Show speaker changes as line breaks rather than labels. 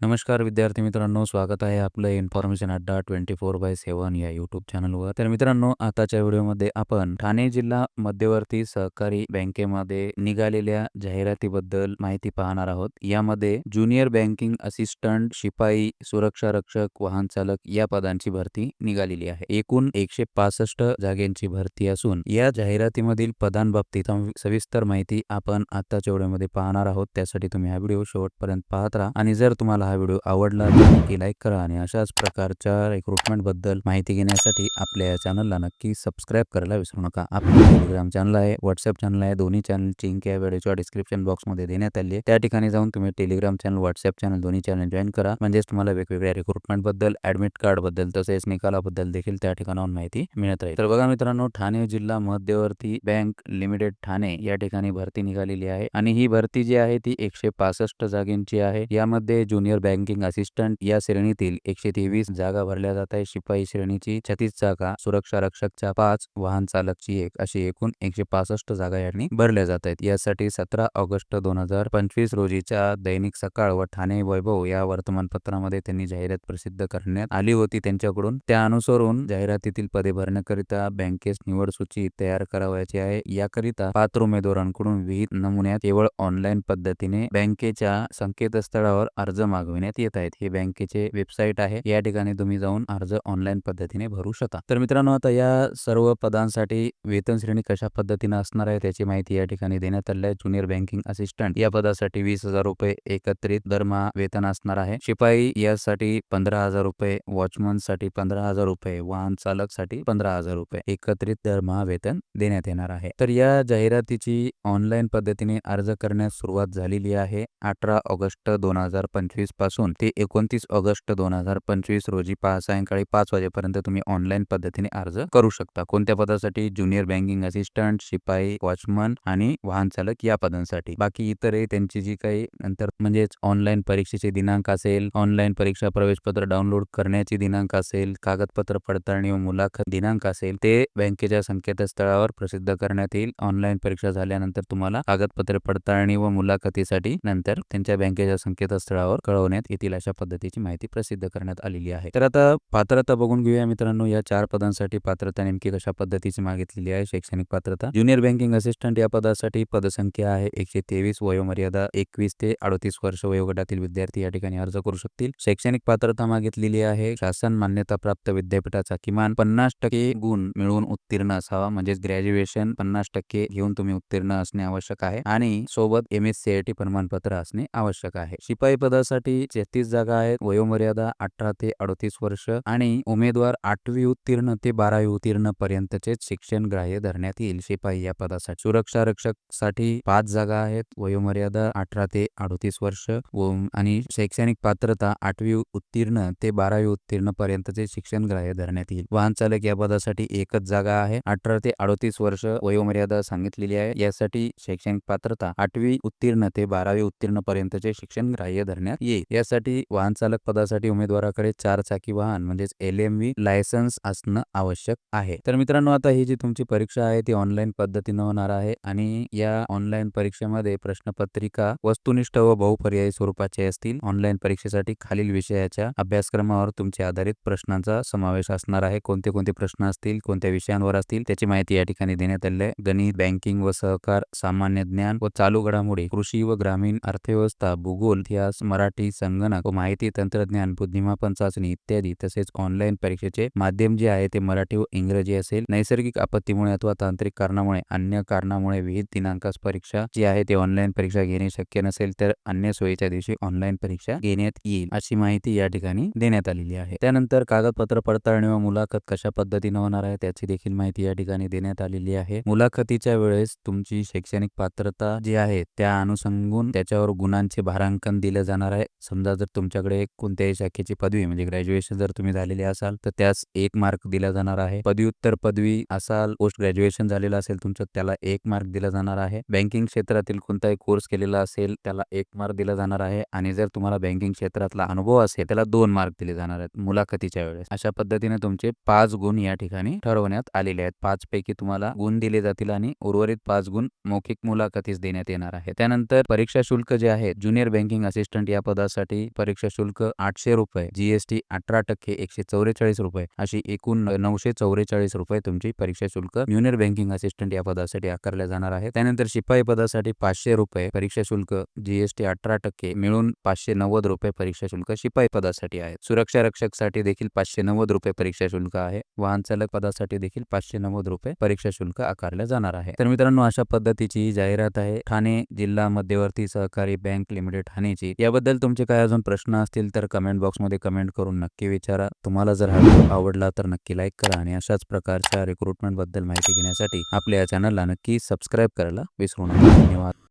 नमस्कार विद्यार्थी मित्रांनो स्वागत आहे आपलं इन्फॉर्मेशन अड्डा ट्वेंटी फोर बाय सेवन या युट्यूब चॅनलवर तर मित्रांनो आताच्या व्हिडिओमध्ये आपण ठाणे जिल्हा मध्यवर्ती सहकारी बँकेमध्ये निघालेल्या जाहिरातीबद्दल माहिती पाहणार आहोत. यामध्ये ज्युनियर बँकिंग असिस्टंट शिपाई सुरक्षा रक्षक वाहन चालक या पदांची भरती निघालेली आहे. एकूण एकशे पासष्ट जागेंची भरती असून या जाहिरातीमधील पदांबाबतीत सविस्तर माहिती आपण आताच्या व्हिडिओमध्ये पाहणार आहोत. त्यासाठी तुम्ही हा व्हिडिओ शेवटपर्यंत पाहत राहा. आणि जर तुम्हाला हा व्हिडिओ आवडला तर नक्की लाईक करा आणि अशाच प्रकारच्या रिक्रुटमेंटबद्दल माहिती घेण्यासाठी आपल्या या चॅनलला नक्की सबस्क्राईब करायला विसरू नका. आपलं टेलिग्राम चॅनल आहे व्हॉट्सअप चॅनल आहे दोन्ही चॅनलची लिंक या व्हिडिओच्या डिस्क्रिप्शन बॉक्समध्ये देण्यात आली आहे. त्या ठिकाणी जाऊन तुम्ही टेलिग्राम चॅनल व्हॉट्सअप चॅनल दोन्ही चॅनल जॉईन करा. म्हणजेच तुम्हाला वेगवेगळ्या रिक्रुटमेंटबद्दल कार्डबद्दल कार्डबद्दल तसेच निकालाबद्दल देखील त्या ठिकाणाहून माहिती मिळत राहील. तर बघा मित्रांनो ठाणे जिल्हा मध्यवर्ती बँक लिमिटेड ठाणे या ठिकाणी भरती निघालेली आहे. आणि ही भरती जी आहे ती एकशे पासष्ट जागेंची आहे. यामध्ये ज्युनियर बँकिंग असिस्टंट या श्रेणीतील एकशे तेवीस जागा भरल्या जात आहे शिपाई श्रेणीची छत्तीस जागा सुरक्षा रक्षकच्या पाच वाहन चालकची एक अशी एकूण एकशे पासष्ट जागा यांनी भरल्या जात आहेत. यासाठी सतरा ऑगस्ट दोन हजार पंचवीस रोजीच्या दैनिक सकाळ व ठाणे वैभव या वर्तमानपत्रामध्ये त्यांनी जाहिरात प्रसिद्ध करण्यात आली होती. त्यांच्याकडून त्या अनुसरून जाहिरातीतील पदे भरण्याकरिता बँकेस निवड सूची तयार करावयाची आहे. याकरिता पात्र उमेदवारांकडून विहित नमुन्यात केवळ ऑनलाईन पद्धतीने बँकेच्या संकेतस्थळावर अर्ज मागविण्यात येत आहेत. हे बँकेचे वेबसाईट आहे. या ठिकाणी तुम्ही जाऊन अर्ज ऑनलाईन पद्धतीने भरू शकता. तर मित्रांनो आता या सर्व पदांसाठी वेतन श्रेणी कशा पद्धतीने असणार आहे त्याची माहिती या ठिकाणी देण्यात आली आहे. ज्युनियर बँकिंग असिस्टंट या पदासाठी वीस हजार रुपये एकत्रित दरमहा वेतन असणार आहे. शिपाई यासाठी पंधरा हजार रुपये वॉचमनसाठी पंधरा हजार रुपये वाहन चालकसाठी पंधरा हजार रुपये एकत्रित दरमहा वेतन देण्यात येणार आहे. तर या जाहिरातीची ऑनलाईन पद्धतीने अर्ज करण्यास सुरुवात झालेली आहे. अठरा ऑगस्ट दोन हजार पंचवीस पासून ते एकोणतीस ऑगस्ट दोन हजार पंचवीस रोजी पा सायंकाळी पाच वाजेपर्यंत तुम्ही ऑनलाईन पद्धतीने अर्ज करू शकता. कोणत्या पदासाठी? ज्युनियर बँकिंग असिस्टंट शिपाई वॉचमन आणि वाहन चालक या पदांसाठी. बाकी इतरही त्यांची जी काही नंतर म्हणजेच ऑनलाईन परीक्षेचे दिनांक असेल ऑनलाईन परीक्षा प्रवेश पत्र डाउनलोड करण्याची दिनांक असेल कागदपत्र पडताळणी व मुलाखत दिनांक असेल ते बँकेच्या संकेतस्थळावर प्रसिद्ध करण्यात येईल. ऑनलाईन परीक्षा झाल्यानंतर तुम्हाला कागदपत्र पडताळणी व मुलाखतीसाठी नंतर त्यांच्या बँकेच्या संकेतस्थळावर कळवण्यात येतील अशा पद्धतीची माहिती प्रसिद्ध करण्यात आलेली आहे. तर आता पात्रता बघून घेऊया मित्रांनो या चार पदांसाठी पात्रता नेमकी कशा पद्धतीची मागितलेली आहे? शैक्षणिक पात्रता? ज्युनियर बँकिंग असिस्टंट या पदासाठी पदसंख्या आहे एकशे तेवीस वयोमर्यादा एकवीस ते अडतीस वर्ष वयोगटातील विद्यार्थी या ठिकाणी अर्ज करू शकतील. शैक्षणिक पात्रता मागितलेली आहे शासन मान्यता प्राप्त विद्यापीठाचा किमान पन्नास टक्के गुण मिळवून उत्तीर्ण असावा म्हणजेच ग्रॅज्युएशन पन्नास टक्के घेऊन तुम्ही उत्तीर्ण असणे आवश्यक आहे आणि सोबत M S C I T प्रमाणपत्र असणे आवश्यक आहे. शिपाई पदासाठी तेहतीस जागा आहेत वयोमर्यादा अठरा ते अडतीस वर्ष आणि उमेदवार आठवी उत्तीर्ण ते बारावी उत्तीर्ण पर्यंतचे शिक्षण ग्राह्य धरण्यात येईल. शिपाई या पदासाठी सुरक्षा रक्षकसाठी पाच जागा आहेत वयोमर्यादा अठरा ते अडतीस वर्ष आणि शैक्षणिक पात्रता आठवी उत्तीर्ण ते बारावी उत्तीर्ण पर्यंतचे शिक्षण ग्राह्य धरण्यात येईल. वाहन चालक या पदासाठी एकच जागा आहे अठरा ते अडतीस वर्ष वयोमर्यादा सांगितलेली आहे. यासाठी शैक्षणिक पात्रता आठवी उत्तीर्ण ते बारावी उत्तीर्ण पर्यंतचे शिक्षण ग्राह्य धरण्यात येईल. यासाठी वाहन चालक पदासाठी उमेदवाराकडे चार चाकी वाहन म्हणजेच एल एम व्ही लायसन्स असणं आवश्यक आहे. तर मित्रांनो आता ही जी तुमची परीक्षा आहे ती ऑनलाईन पद्धतीनं होणार आहे आणि या ऑनलाईन परीक्षेमध्ये प्रश्नपत्रिका वस्तुनिष्ठ व बहुपर्यायी स्वरूपाचे असतील. ऑनलाईन परीक्षेसाठी खालील विषयाच्या अभ्यासक्रमावर तुमचे आधारित प्रश्नांचा समावेश असणार आहे. कोणते कोणते प्रश्न असतील कोणत्या विषयांवर असतील त्याची माहिती या ठिकाणी देण्यात आली आहे. गणित बँकिंग व सहकार सामान्य ज्ञान व चालू घडामोडी कृषी व ग्रामीण अर्थव्यवस्था भूगोल इतिहास मराठी संगणक व माहिती तंत्रज्ञान बुद्धिमापन चाचणी इत्यादी तसेच ऑनलाईन परीक्षेचे माध्यम जे आहे ते मराठी व इंग्रजी असेल. नैसर्गिक आपत्तीमुळे अथवा तांत्रिक कारणामुळे अन्य कारणामुळे विविध दिनांकास परीक्षा जी आहे ते ऑनलाईन परीक्षा घेणे शक्य नसेल तर अन्य सोयीच्या दिवशी ऑनलाईन परीक्षा घेण्यात येईल अशी माहिती या ठिकाणी देण्यात आलेली आहे. त्यानंतर कागदपत्र पडताळणी व मुलाखत कशा पद्धतीने होणार आहे त्याची देखील माहिती या ठिकाणी देण्यात आलेली आहे. मुलाखतीच्या वेळेस तुमची शैक्षणिक पात्रता जी आहे त्या अनुसंगून त्याच्यावर गुणांचे भारांकन दिलं जाणार आहे. समजा जर तुमच्याकडे कोणत्याही शाखेची पदवी म्हणजे ग्रॅज्युएशन जर तुम्ही झालेले असाल तर त्यास एक मार्क दिला जाणार आहे. पदव्युत्तर पदवी असाल पोस्ट ग्रॅज्युएशन झालेलं असेल तुमचं त्याला एक मार्क दिला जाणार आहे. बँकिंग क्षेत्रातील कोणताही कोर्स केलेला असेल त्याला एक मार्क दिला जाणार आहे. आणि जर तुम्हाला बँकिंग क्षेत्रातला अनुभव असेल त्याला दोन मार्क दिले जाणार आहेत मुलाखतीच्या वेळेस. अशा पद्धतीने तुमचे पाच गुण या ठिकाणी ठरवण्यात आलेले आहेत. पाच पैकी तुम्हाला गुण दिले जातील आणि उर्वरित पाच गुण मौखिक मुलाखतीस देण्यात येणार आहे त्यानंतर परीक्षा शुल्क जे आहे ज्युनियर बँकिंग असिस्टंट या पदास पदासाठी परीक्षा शुल्क आठशे रुपये जीएसटी अठरा टक्के एकशे चौवेचाळीस रुपये अशी एकूण नऊशे चौवेचाळीस रुपये तुमची परीक्षा शुल्क ज्युनियर बँकिंग असिस्टंट या पदासाठी आकारल्या जाणार आहे त्यानंतर शिपाई पदासाठी पाचशे रुपये परीक्षा शुल्क जीएसटी अठरा टक्के मिळून पाचशे नव्वद रुपये परीक्षा शुल्क शिपाई पदासाठी आहे सुरक्षा रक्षकसाठी देखील पाचशे नव्वद रुपये परीक्षा शुल्क आहे. वाहन चालक पदासाठी देखील पाचशे नव्वद रुपये परीक्षा शुल्क आकारले जाणार आहे. तर मित्रांनो अशा पद्धतीची ही जाहिरात आहे. ठाणे जिल्हा मध्यवर्ती सहकारी बँक लिमिटेड ठाणेची. याबद्दल तुमचे काय अजून प्रश्न असतील तर कमेंट बॉक्समध्ये कमेंट करून नक्की विचारा. तुम्हाला जर हा व्हिडिओ आवडला तर नक्की लाईक करा आणि अशाच प्रकारच्या रिक्रुटमेंटबद्दल माहिती घेण्यासाठी आपल्या या चॅनलला नक्की सबस्क्राईब करायला विसरू नका. धन्यवाद.